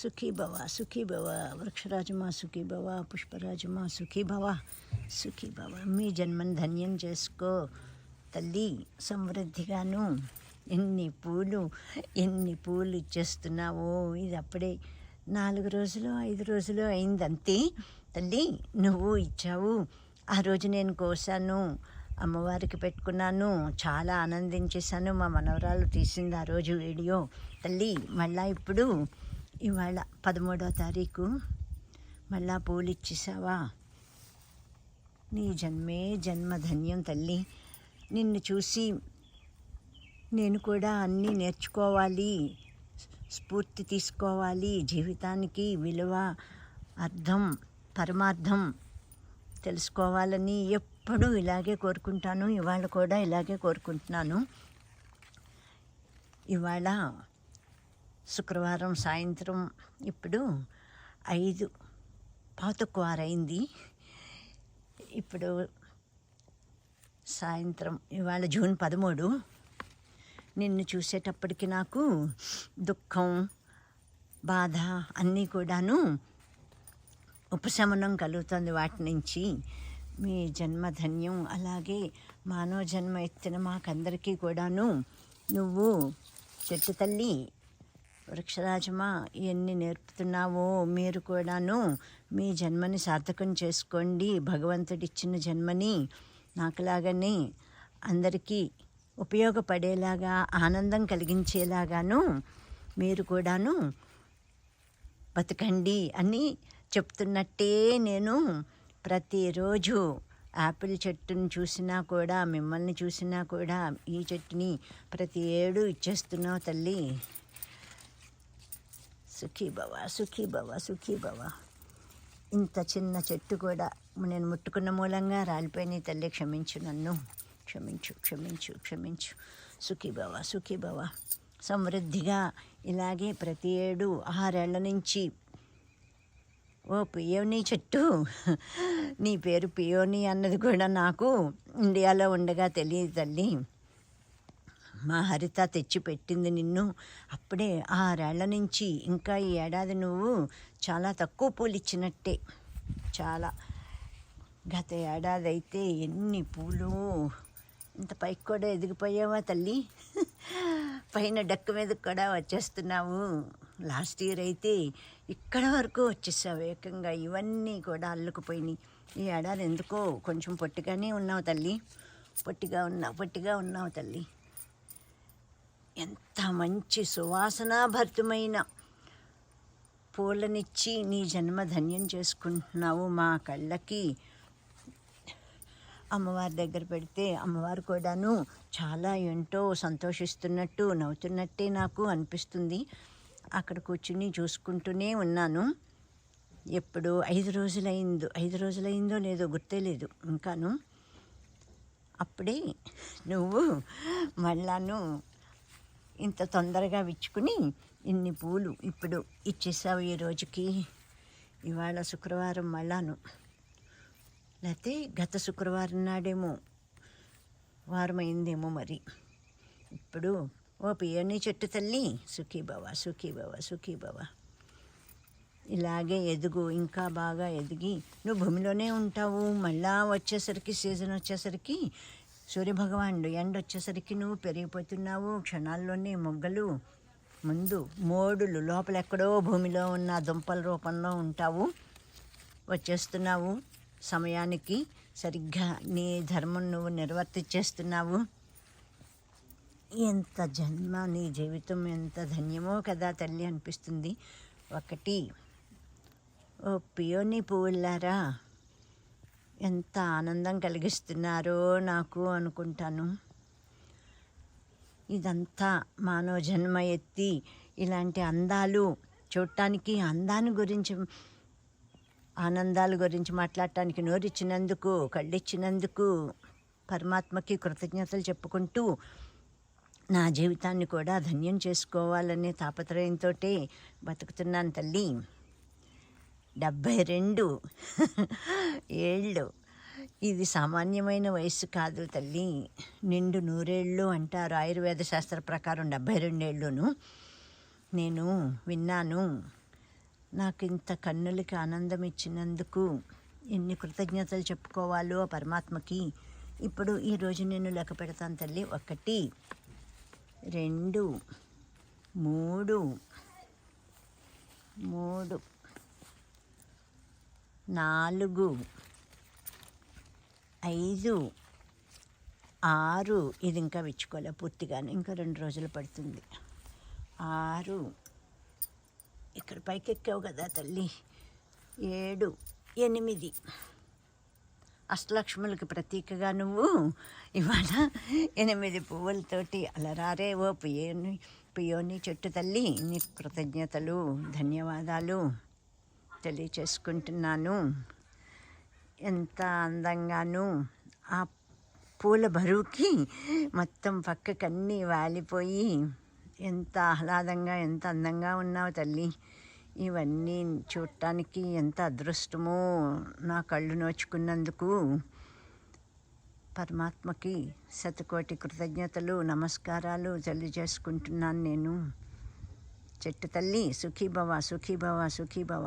సుఖీభవ సుఖీభవ వృక్షరాజమా సుఖీభవ పుష్పరాజమా సుఖీభవ సుఖీభవ. మీ జన్మను ధన్యం చేసుకో తల్లి సమృద్ధిగాను. ఎన్ని పూలు ఎన్ని పూలు ఇచ్చేస్తున్నావో ఇది అప్పుడే. నాలుగు రోజులు ఐదు రోజులు అయిందంతే. తల్లి నువ్వు ఇచ్చావు. ఆ రోజు నేను కోసాను అమ్మవారికి పెట్టుకున్నాను చాలా ఆనందించేశాను మా మనవరాలు తీసింది ఆ రోజు వీడియో. తల్లి మళ్ళా ఇప్పుడు ఇవాళ పదమూడవ తారీఖు. మళ్ళా పూలు ఇచ్చేసావా నీ జన్మే జన్మధన్యం తల్లి. నిన్ను చూసి నేను కూడా అన్నీ నేర్చుకోవాలి స్ఫూర్తి తీసుకోవాలి. జీవితానికి విలువ అర్థం పరమార్థం తెలుసుకోవాలని ఎప్పుడూ ఇలాగే కోరుకుంటాను. ఇవాళ కూడా ఇలాగే కోరుకుంటున్నాను. ఇవాళ శుక్రవారం సాయంత్రం ఇప్పుడు ఐదు పాతకువారైంది. ఇప్పుడు సాయంత్రం ఇవాళ జూన్ పదమూడు. నిన్ను చూసేటప్పటికి నాకు దుఃఖం బాధ అన్నీ కూడాను ఉపశమనం కలుగుతుంది వాటి నుంచి. మీ జన్మధన్యం అలాగే మానవ జన్మ ఎత్తిన మాకందరికీ కూడాను నువ్వు చెట్టు తల్లి వృక్షరాజమా ఎన్ని నేర్పుతున్నావో మీరు కూడాను మీ జన్మని సార్థకం చేసుకోండి. భగవంతుడిచ్చిన జన్మని నాకులాగానే అందరికీ ఉపయోగపడేలాగా ఆనందం కలిగించేలాగాను మీరు కూడాను బతకండి అని చెప్తున్నట్టే నేను ప్రతిరోజు యాపిల్ చెట్టుని చూసినా కూడా మిమ్మల్ని చూసినా కూడా ఈ చెట్టుని ప్రతి ఏడు ఇచ్చేస్తున్నావు తల్లి. సుఖీ భవ సుఖీ భవ సుఖీ భవ. ఇంత చిన్న చెట్టు కూడా నేను ముట్టుకున్న మూలంగా రాలిపోయిన తల్లి క్షమించు నన్ను. క్షమించు క్షమించు క్షమించు. సుఖీ భవ సుఖీ భవ. సమృద్ధిగా ఇలాగే ప్రతి ఏడు ఆరేళ్ళ నుంచి ఓ పియోనీ చెట్టు. నీ పేరు పియోని అన్నది కూడా నాకు ఇండియాలో ఉండగా తెలియదు తల్లి. మా హరిత తెచ్చి పెట్టింది నిన్ను. అప్పుడే ఆరేళ్ళ నుంచి ఇంకా ఈ ఏడాది నువ్వు చాలా తక్కువ పూలు ఇచ్చినట్టే. చాలా. గత ఏడాది అయితే ఎన్ని పూలు? ఇంత పైకి కూడా ఎదిగిపోయావా తల్లి? పైన డక్కు మీద కూడా వచ్చేస్తున్నావు. లాస్ట్ ఇయర్ అయితే ఇక్కడ వరకు వచ్చేసావు ఏకంగా. ఇవన్నీ కూడా అల్లుకుపోయినాయి. ఈ ఏడాది ఎందుకో కొంచెం పొట్టిగానే ఉన్నావు తల్లి. పొట్టిగా ఉన్నావు పొట్టిగా ఉన్నావు తల్లి. ఎంత మంచి సువాసనాభరితమైన పూలనిచ్చి నీ జన్మ ధన్యం చేసుకుంటున్నావు మా కళ్ళకి. అమ్మవారి దగ్గర పెడితే అమ్మవారు కూడాను చాలా ఏంటో సంతోషిస్తున్నట్టు నవ్వుతున్నట్టే నాకు అనిపిస్తుంది. అక్కడ కూర్చుని చూసుకుంటూనే ఉన్నాను. ఎప్పుడు ఐదు రోజులైందో ఐదు రోజులైందో లేదో గుర్తేలేదు ఇంకాను. అప్పుడే నువ్వు మళ్ళాను ఇంత తొందరగా విచ్చుకుని ఇన్ని పూలు ఇప్పుడు ఇచ్చేసావు ఈ రోజుకి. ఇవాళ శుక్రవారం మళ్ళాను. లేకపోతే గత శుక్రవారం నాడేమో వారమైందేమో మరి. ఇప్పుడు ఓ పియోని చెట్టు తల్లి సుఖీభవ సుఖీభవ సుఖీభవ ఇలాగే ఎదుగు ఇంకా బాగా ఎదిగి నువ్వు భూమిలోనే ఉంటావు. మళ్ళా వచ్చేసరికి సీజన్ వచ్చేసరికి సూర్యభగవానుడు ఎండ వచ్చేసరికి నువ్వు పెరిగిపోతున్నావు క్షణాల్లోనే మొగ్గలు ముందు మోడులు లోపల ఎక్కడో భూమిలో ఉన్న దుంపల రూపంలో ఉంటావు వచ్చేస్తున్నావు. సమయానికి సరిగ్గా నీ ధర్మం నువ్వు నిర్వర్తించేస్తున్నావు. ఎంత జన్మ నీ జీవితం ఎంత ధన్యమో కదా తల్లి అనిపిస్తుంది. ఒకటి ఓ పియోని పువ్వులారా ఎంత ఆనందం కలిగిస్తున్నారో నాకు అనుకుంటాను. ఇదంతా మానవ జన్మ ఎత్తి ఇలాంటి అందాలు చూడటానికి అందాన్ని గురించి ఆనందాల గురించి మాట్లాడటానికి నోరిచ్చినందుకు కళ్ళిచ్చినందుకు పరమాత్మకి కృతజ్ఞతలు చెప్పుకుంటూ నా జీవితాన్ని కూడా ధన్యం చేసుకోవాలనే తాపత్రయంతో బతుకుతున్నాను తల్లి. డెబ్భై రెండు. ఏళ్ళు. ఇది సామాన్యమైన వయసు కాదు తల్లి. నిండు నూరేళ్ళు అంటారు ఆయుర్వేద శాస్త్ర ప్రకారం డెబ్భై రెండేళ్ళును. నేను విన్నాను. నాకు ఇంత కన్నులకి ఆనందం ఇచ్చినందుకు ఎన్ని కృతజ్ఞతలు చెప్పుకోవాలో ఆ పరమాత్మకి. ఇప్పుడు ఈరోజు నేను లెక్క పెడతాను తల్లి. ఒకటి రెండు మూడు. మూడు. నాలుగు ఐదు ఆరు. ఇది ఇంకా విచ్చుకోలే పూర్తిగానే. ఇంకా రెండు రోజులు పడుతుంది. ఆరు. ఇక్కడ పైకి ఎక్కావు కదా తల్లి. ఏడు ఎనిమిది. అష్టలక్ష్ములకి ప్రతీకగా నువ్వు ఇవాళ ఎనిమిది పువ్వులతోటి అలరారే ఓ పియోని పియోని చెట్టు తల్లి. నీ కృతజ్ఞతలు ధన్యవాదాలు. తెలియచేసుకుంటున్నాను. ఎంత అందంగాను ఆ పూల బరువుకి మొత్తం పక్కకన్నీ వాలిపోయి ఎంత ఆహ్లాదంగా ఎంత అందంగా ఉన్నావు తల్లి. ఇవన్నీ చూడటానికి ఎంత అదృష్టమో నా కళ్ళు నోచుకున్నందుకు పరమాత్మకి శతకోటి కృతజ్ఞతలు నమస్కారాలు తెలియజేసుకుంటున్నాను నేను. చెట్టు తల్లి సుఖీభవ సుఖీభవ సుఖీభవ.